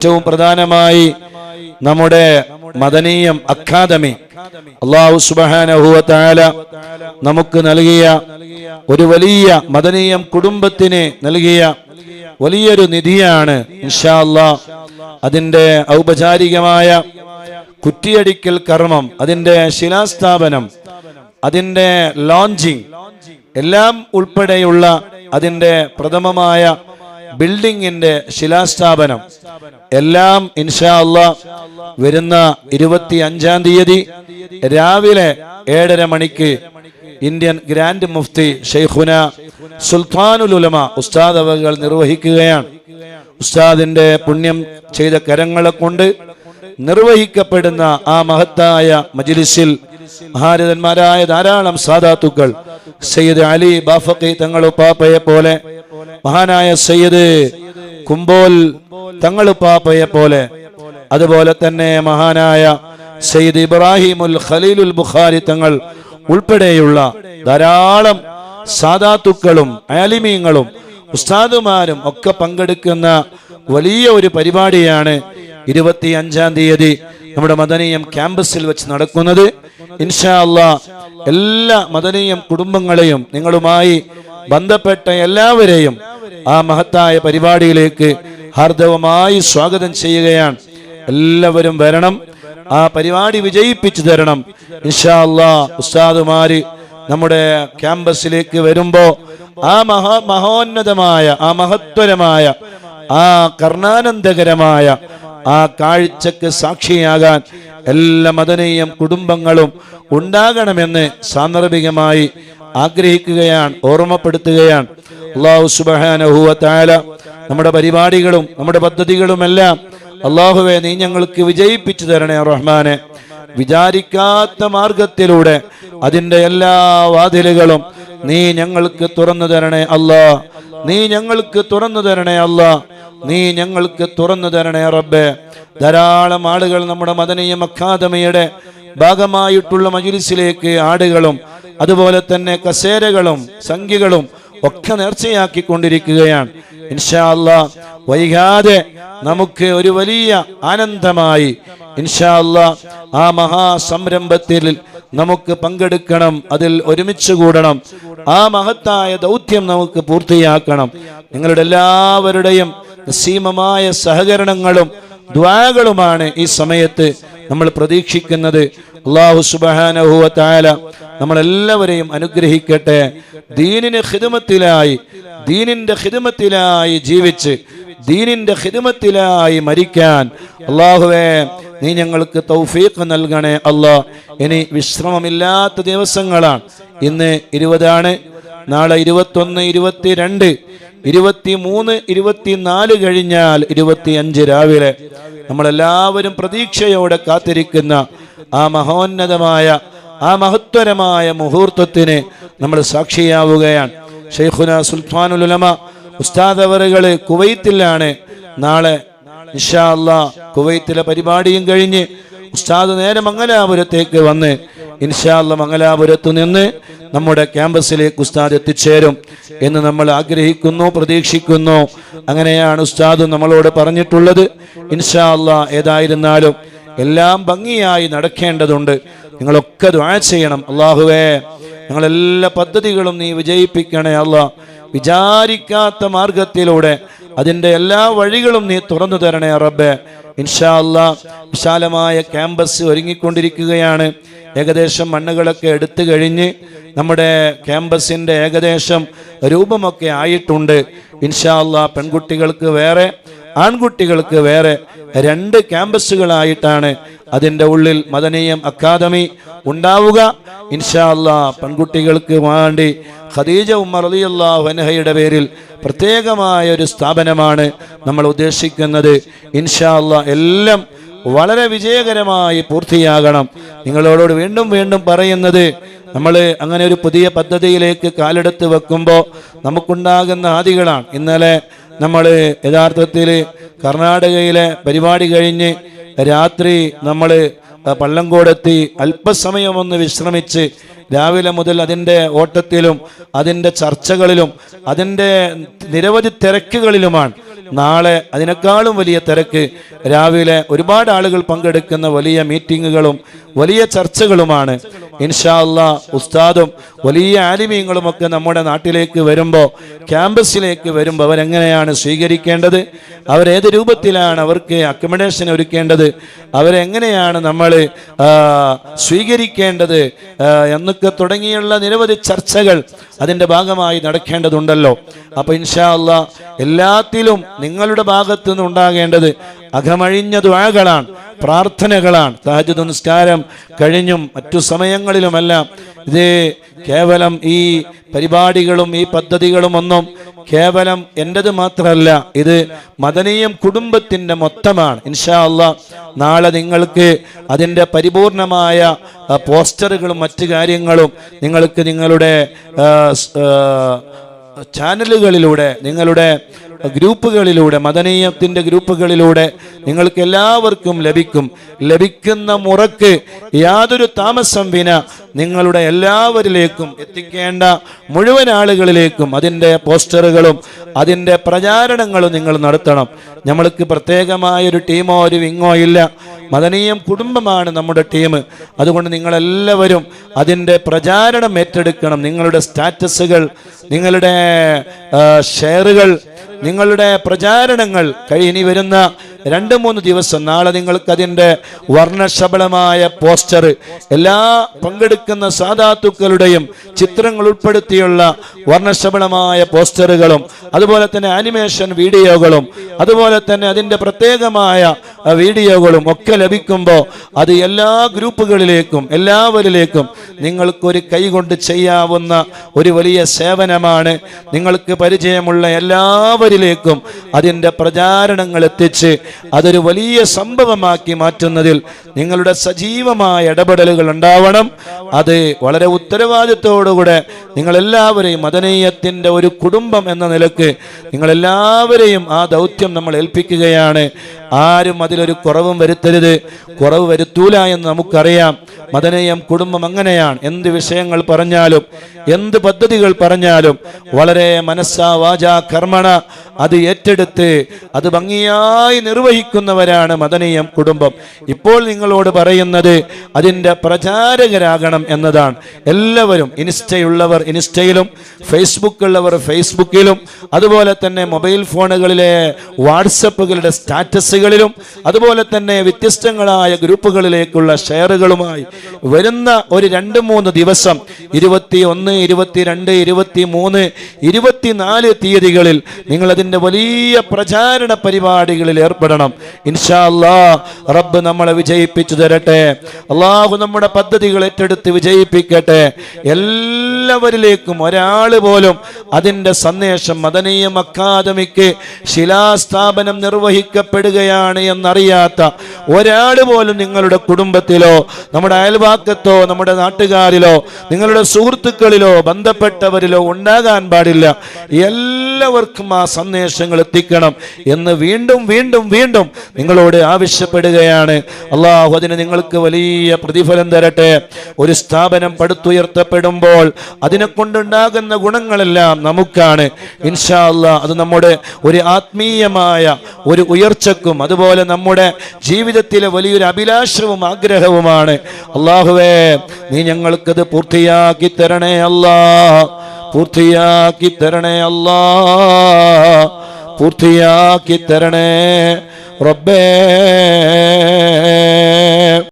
ഏറ്റവും പ്രധാനമായി നമ്മുടെ മദനീയം അക്കാദമി. അള്ളാഹു സുബഹാന നമുക്ക് നൽകിയ ഒരു വലിയ മദനീയം കുടുംബത്തിന് നൽകിയ വലിയൊരു നിധിയാണ് ഇൻഷാ അല്ലാ അതിന്റെ ഔപചാരികമായ കുറ്റിയടിക്കൽ കർമ്മം അതിന്റെ ശിലാസ്ഥാപനം അതിന്റെ ലോഞ്ചിങ് എല്ലാം ഉൾപ്പെടെയുള്ള അതിന്റെ പ്രഥമമായ ബിൽഡിങ്ങിന്റെ ശിലാസ്ഥാപനം. എല്ലാം ഇൻഷാ അല്ല വരുന്ന ഇരുപത്തി അഞ്ചാം തീയതി രാവിലെ ഏഴര മണിക്ക് ഇന്ത്യൻ ഗ്രാൻഡ് മുഫ്തി ഷെയ്ഖുന സുൽത്താനുൽ ഉലമ ഉസ്താദ് അവകൾ നിർവഹിക്കുകയാണ്. ഉസ്താദിന്റെ പുണ്യം ചെയ്ത കരങ്ങളെ കൊണ്ട് നിർവഹിക്കപ്പെടുന്ന ആ മഹത്തായ മജിലിസിൽ മഹാരഥന്മാരായ ധാരാളം സാധാത്തുക്കൾ സയ്യിദ് അലി ബാഫക്കി തങ്ങളുപ്പാപ്പയെ പോലെ മഹാനായ സയ്യിദ് കുമ്പോൽ തങ്ങളുപ്പാപ്പയെ പോലെ. അതുപോലെ തന്നെ മഹാനായ സയ്യിദ് ഇബ്രാഹിമുൽ ഖലീലുൽ ബുഖാരി തങ്ങൾ ഉൾപ്പെടെയുള്ള ധാരാളം സാദാത്തുക്കളും ആലിമീങ്ങളും ഉസ്താദുമാരും ഒക്കെ പങ്കെടുക്കുന്ന വലിയ ഒരു പരിപാടിയാണ് ഇരുപത്തി അഞ്ചാം തീയതി നമ്മുടെ മദനീയം ക്യാമ്പസിൽ വെച്ച് നടക്കുന്നത്. ഇൻഷാ അല്ലാ എല്ലാ മദനീയം കുടുംബങ്ങളെയും നിങ്ങളുമായി ബന്ധപ്പെട്ട എല്ലാവരെയും ആ മഹത്തായ പരിപാടിയിലേക്ക് ഹാർദവമായി സ്വാഗതം ചെയ്യുകയാണ്. എല്ലാവരും വരണം. ആ പരിപാടി വിജയിപ്പിച്ചു തരണം. ഇൻഷാ അല്ലാ ഉസ്താദുമാര് നമ്മുടെ ക്യാമ്പസിലേക്ക് വരുമ്പോ ആ മഹാ മഹോന്നതമായ ആ മഹത്വരമായ ആ കർണാനന്ദകരമായ ആ കാഴ്ചക്ക് സാക്ഷിയാകാൻ എല്ലാ മദനീയം കുടുംബങ്ങളും ഉണ്ടാകണമെന്ന് സാന്ദർഭികമായി ആഗ്രഹിക്കുകയാണ് ഓർമ്മപ്പെടുത്തുകയാണ്. അള്ളാഹു സുബാനഹുവ താല നമ്മുടെ പരിപാടികളും നമ്മുടെ പദ്ധതികളുമെല്ലാം അള്ളാഹുവെ നീ ഞങ്ങൾക്ക് വിജയിപ്പിച്ചു തരണേ റഹ്മാനെ. വിചാരിക്കാത്ത മാർഗത്തിലൂടെ അതിന്റെ എല്ലാ വാതിലുകളും നീ ഞങ്ങൾക്ക് തുറന്നു തരണേ അല്ലാ നീ ഞങ്ങൾക്ക് തുറന്നു തരണേ അല്ലാ നീ ഞങ്ങൾക്ക് തുറന്നു തരണേ റബ്ബെ. ധാരാളം ആളുകൾ നമ്മുടെ മദനീയം അക്കാദമിയുടെ ഭാഗമായിട്ടുള്ള മജുലിസിലേക്ക് ആടുകളും അതുപോലെ തന്നെ കസേരകളും സംഖ്യകളും ഒക്കെ നേർച്ചയാക്കിക്കൊണ്ടിരിക്കുകയാണ്. ഇൻഷാ അല്ലാ വൈകാതെ നമുക്ക് ഒരു വലിയ ആനന്ദമായി ഇൻഷാല്ല ആ മഹാസംരംഭത്തിൽ നമുക്ക് പങ്കെടുക്കണം അതിൽ ഒരുമിച്ച് കൂടണം. ആ മഹത്തായ ദൗത്യം നമുക്ക് പൂർത്തിയാക്കണം. നിങ്ങളുടെ എല്ലാവരുടെയും നസീമമായ സഹകരണങ്ങളും ദ്വാകളുമാണ് ഈ സമയത്ത് നമ്മൾ പ്രതീക്ഷിക്കുന്നത്. അള്ളാഹു സുബാനഹുവ നമ്മളെല്ലാവരെയും അനുഗ്രഹിക്കട്ടെ. ദീനിന് ഹിദമത്തിലായി ദീനിന്റെ ഹിദമത്തിലായി ജീവിച്ച് ദീനിന്റെ ഹിദമത്തിലായി മരിക്കാൻ. അള്ളാഹുവേ നീ ഞങ്ങൾക്ക് തൗഫീഖ് നൽകണേ അല്ലാ ഇനി വിശ്രമമില്ലാത്ത ദിവസങ്ങളാണ്. ഇന്ന് ഇരുപതാണ്. നാളെ ഇരുപത്തൊന്ന് ഇരുപത്തിരണ്ട് ഇരുപത്തി മൂന്ന് ഇരുപത്തിനാല് കഴിഞ്ഞാൽ ഇരുപത്തി അഞ്ച് രാവിലെ. നമ്മളെല്ലാവരും പ്രതീക്ഷയോടെ കാത്തിരിക്കുന്ന ആ മഹോന്നതമായ ആ മഹത്വരമായ മുഹൂർത്തത്തിന് നമ്മൾ സാക്ഷിയാവുകയാണ്. ഷെയ്ഖുന സുൽത്താനുലമ ഉസ്താദ് അവറുകൾ കുവൈത്തിലാണ്. നാളെ ഇൻഷാ അല്ലാ കുവൈത്തിലെ പരിപാടിയും കഴിഞ്ഞ് ഉസ്താദ് നേരെ മംഗലാപുരത്തേക്ക് വന്ന് ഇൻഷാ അല്ലാ മംഗലാപുരത്ത് നിന്ന് നമ്മുടെ ക്യാമ്പസിലേക്ക് ഉസ്താദ് എത്തിച്ചേരും എന്ന് നമ്മൾ ആഗ്രഹിക്കുന്നു പ്രതീക്ഷിക്കുന്നു. അങ്ങനെയാണ് ഉസ്താദ് നമ്മളോട് പറഞ്ഞിട്ടുള്ളത്. ഇൻഷാല്ല ഏതായിരുന്നാലും എല്ലാം ഭംഗിയായി നടക്കേണ്ടതുണ്ട്. നിങ്ങളൊക്കെ ദ്വാ ചെയ്യണം. അള്ളാഹുവേ ഞങ്ങളെല്ലാ പദ്ധതികളും നീ വിജയിപ്പിക്കണേ അല്ല. വിചാരിക്കാത്ത മാർഗത്തിലൂടെ അതിന്റെ എല്ലാ വഴികളും നീ തുറന്നു തരണേ റബ്ബെ. ഇൻഷാ അല്ലാ വിശാലമായ ക്യാമ്പസ് ഒരുങ്ങിക്കൊണ്ടിരിക്കുകയാണ്. ഏകദേശം മണ്ണുകളൊക്കെ എടുത്തു കഴിഞ്ഞ് നമ്മുടെ ക്യാമ്പസിന്റെ ഏകദേശം രൂപമൊക്കെ ആയിട്ടുണ്ട്. ഇൻഷാല്ല പെൺകുട്ടികൾക്ക് വേറെ ആൺകുട്ടികൾക്ക് വേറെ രണ്ട് ക്യാമ്പസുകളായിട്ടാണ് അതിന്റെ ഉള്ളിൽ മദനീയം അക്കാദമി ഉണ്ടാവുക. ഇൻഷാ അല്ലാ പെൺകുട്ടികൾക്ക് വേണ്ടി ഖദീജ ഉമ്മർ അലിയല്ലാഹു അൻഹയുടെ പേരിൽ പ്രത്യേകമായ ഒരു സ്ഥാപനമാണ് നമ്മൾ ഉദ്ദേശിക്കുന്നത്. ഇൻഷാല്ല എല്ലാം വളരെ വിജയകരമായി പൂർത്തിയാകണം. നിങ്ങളോട് വീണ്ടും വീണ്ടും പറയുന്നത് നമ്മൾ അങ്ങനെ ഒരു പുതിയ പദ്ധതിയിലേക്ക് കാലെടുത്ത് വെക്കുമ്പോൾ നമുക്കുണ്ടാകുന്ന ആദികളാണ്. ഇന്നലെ നമ്മൾ യഥാർത്ഥത്തിൽ കർണാടകയിലെ പരിപാടി കഴിഞ്ഞ് രാത്രി നമ്മൾ പള്ളങ്കോടെത്തി അല്പസമയം ഒന്ന് വിശ്രമിച്ച് രാവിലെ മുതൽ അതിന്റെ ഓട്ടത്തിലും അതിന്റെ ചർച്ചകളിലും അതിന്റെ നിരവധി തിരക്കുകളിലുമാണ് നാളെ അതിനേക്കാളും വലിയ തിരക്ക്. രാവിലെ ഒരുപാട് ആളുകൾ പങ്കെടുക്കുന്ന വലിയ മീറ്റിങ്ങുകളും വലിയ ചർച്ചകളുമാണ്. ഇൻഷാല്ല ഉസ്താദും വലിയ ആലിമീങ്ങളും ഒക്കെ നമ്മുടെ നാട്ടിലേക്ക് വരുമ്പോൾ ക്യാമ്പസിലേക്ക് വരുമ്പോൾ അവരെങ്ങനെയാണ് സ്വീകരിക്കേണ്ടത്? അവരേത് രൂപത്തിലാണ് അവർക്ക് അക്കോമഡേഷൻ ഒരുക്കേണ്ടത്? അവരെങ്ങനെയാണ് നമ്മൾ സ്വീകരിക്കേണ്ടത് എന്നൊക്കെ തുടങ്ങിയുള്ള നിരവധി ചർച്ചകൾ അതിന്റെ ഭാഗമായി നടക്കേണ്ടതുണ്ടല്ലോ. അപ്പൊ ഇൻഷാല്ല എല്ലാത്തിലും നിങ്ങളുടെ ഭാഗത്തു നിന്ന് ഉണ്ടാകേണ്ടത് അകമഴിഞ്ഞ ദ്വാകളാണ് പ്രാർത്ഥനകളാണ്. സഹജ നിസ്കാരം കഴിഞ്ഞും മറ്റു സമയങ്ങളിലുമെല്ലാം ഇത് കേവലം ഈ പരിപാടികളും ഈ പദ്ധതികളും ഒന്നും കേവലം എന്റെത് മാത്രമല്ല ഇത് മദനീയം കുടുംബത്തിന്റെ മൊത്തമാണ്. ഇൻഷാ അല്ല നാളെ നിങ്ങൾക്ക് അതിന്റെ പരിപൂർണമായ പോസ്റ്ററുകളും മറ്റു കാര്യങ്ങളും നിങ്ങൾക്ക് നിങ്ങളുടെ ചാനലുകളിലൂടെ നിങ്ങളുടെ ഗ്രൂപ്പുകളിലൂടെ മദനീയത്തിന്റെ ഗ്രൂപ്പുകളിലൂടെ നിങ്ങൾക്ക് എല്ലാവർക്കും ലഭിക്കും. ലഭിക്കുന്ന മുറക്ക് യാതൊരു താമസം വിന നിങ്ങളുടെ എല്ലാവരിലേക്കും എത്തിക്കേണ്ട മുഴുവൻ ആളുകളിലേക്കും അതിന്റെ പോസ്റ്ററുകളും അതിന്റെ പ്രചാരണങ്ങളും നിങ്ങൾ നടത്തണം. നമ്മൾക്ക് പ്രത്യേകമായ ഒരു ടീമോ ഒരു വിങ്ങോ ഇല്ല. മദനീയം കുടുംബമാണ് നമ്മുടെ ടീം. അതുകൊണ്ട് നിങ്ങളെല്ലാവരും അതിന്റെ പ്രചാരണം ഏറ്റെടുക്കണം. നിങ്ങളുടെ സ്റ്റാറ്റസുകൾ നിങ്ങളുടെ ഷെയറുകൾ നിങ്ങളുടെ പ്രചാരണങ്ങൾ. കഴിഞ്ഞി വരുന്ന രണ്ട് മൂന്ന് ദിവസം നാളെ നിങ്ങൾക്ക് അതിന്റെ വർണശബളമായ പോസ്റ്റർ എല്ലാ പങ്കെടുക്കുന്ന സാധാത്തുക്കളുടെയും ചിത്രങ്ങൾ ഉൾപ്പെടുത്തിയുള്ള വർണശബളമായ പോസ്റ്ററുകളും അതുപോലെ തന്നെ ആനിമേഷൻ വീഡിയോകളും അതുപോലെ തന്നെ അതിന്റെ പ്രത്യേകമായ വീഡിയോകളും ഒക്കെ ലഭിക്കുമ്പോൾ അത് എല്ലാ ഗ്രൂപ്പുകളിലേക്കും എല്ലാവരിലേക്കും നിങ്ങൾക്കൊരു കൈകൊണ്ട് ചെയ്യാവുന്ന ഒരു വലിയ സേവനമാണ്. നിങ്ങൾക്ക് പരിചയമുള്ള എല്ലാവരിലേക്കും അതിന്റെ പ്രചാരണങ്ങൾ എത്തിച്ച് അതൊരു വലിയ സംഭവമാക്കി മാറ്റുന്നതിൽ നിങ്ങളുടെ സജീവമായ ഇടപെടലുകൾ ഉണ്ടാവണം. അത് വളരെ ഉത്തരവാദിത്തോടുകൂടെ നിങ്ങളെല്ലാവരെയും മദനീയത്തിന്റെ ഒരു കുടുംബം എന്ന നിലയ്ക്ക് നിങ്ങളെല്ലാവരെയും ആ ദൗത്യം നമ്മൾ ഏൽപ്പിക്കുകയാണ്. ആരും അതിലൊരു കുറവും വരുത്തരുത്. കുറവ് വരുത്തൂല എന്ന് നമുക്കറിയാം. മദനീയം കുടുംബം അങ്ങനെയാണ്. എന്ത് വിഷയങ്ങൾ പറഞ്ഞാലും എന്ത് പദ്ധതികൾ പറഞ്ഞാലും വളരെ മനസ്സാ വാച കർമ്മണ. അത് ഏറ്റെടുത്ത് അത് ഭംഗിയായി നിർവഹിക്കുന്നവരാണ് മദനീയം കുടുംബം. ഇപ്പോൾ നിങ്ങളോട് പറയുന്നത് അതിന്റെ പ്രചാരകരാകണം എന്നതാണ്. എല്ലാവരും ഇൻസ്റ്റയുള്ളവർ ഇൻസ്റ്റയിലും ഫേസ്ബുക്ക് ഉള്ളവർ ഫേസ്ബുക്കിലും അതുപോലെ തന്നെ മൊബൈൽ ഫോണുകളിലെ വാട്സപ്പുകളുടെ സ്റ്റാറ്റസുകളിലും അതുപോലെ തന്നെ വ്യത്യസ്തങ്ങളായ ഗ്രൂപ്പുകളിലേക്കുള്ള ഷെയറുകളുമായി വരുന്ന ഒരു രണ്ട് മൂന്ന് ദിവസം ഇരുപത്തി ഒന്ന് ഇരുപത്തിരണ്ട് ഇരുപത്തി മൂന്ന് ഇരുപത്തിനാല് തീയതികളിൽ നിങ്ങൾ അതിന്റെ വലിയ പ്രചാരണ പരിപാടികളിൽ ഏർപ്പെടണം. ഇൻഷാ അല്ലാ റബ്ബ് നമ്മളെ വിജയിപ്പിച്ചു തരട്ടെ. അള്ളാഹു നമ്മുടെ പദ്ധതികൾ ഏറ്റെടുത്ത് വിജയിപ്പിക്കട്ടെ. എല്ലാവരിലേക്കും ഒരാൾ പോലും അതിന്റെ സന്ദേശം മദനീയം അക്കാദമിക്ക് ശിലാസ്ഥാപനം നിർവഹിക്കപ്പെടുകയാണ്. എന്നറിയാത്ത ഒരാൾ പോലും നിങ്ങളുടെ കുടുംബത്തിലോ നമ്മുടെ അയൽവാക്കത്തോ നമ്മുടെ നാട്ടുകാരിലോ നിങ്ങളുടെ സുഹൃത്തുക്കളിലോ ബന്ധപ്പെട്ടവരിലോ ഉണ്ടാകാൻ പാടില്ല. എല്ലാവർക്കും ആ സന്ദേശങ്ങൾ എത്തിക്കണം എന്ന് വീണ്ടും വീണ്ടും വീണ്ടും നിങ്ങളോട് ആവശ്യപ്പെടുകയാണ്. അള്ളാഹു അതിന് നിങ്ങൾക്ക് വലിയ പ്രതിഫലം തരട്ടെ. ഒരു സ്ഥാപനം പടുത്തുയർത്തപ്പെടുമ്പോൾ അതിനെ കൊണ്ടുണ്ടാകുന്ന ഗുണങ്ങളെല്ലാം നമുക്കാണ്. ഇൻഷാ അത് നമ്മുടെ ഒരു ആത്മീയമായ ഒരു ഉയർച്ചക്കും അതുപോലെ നമ്മുടെ ജീവിതത്തിലെ വലിയൊരു അഭിലാഷവും ആഗ്രഹവുമാണ്. അള്ളാഹുവേ നീ ഞങ്ങൾക്കത് പൂർത്തിയാക്കി തരണേ അല്ലാ. പൂർത്തിയാക്കി തരണേ അല്ലാ. പൂർത്തിയാക്കി തരണേ റബ്ബേ.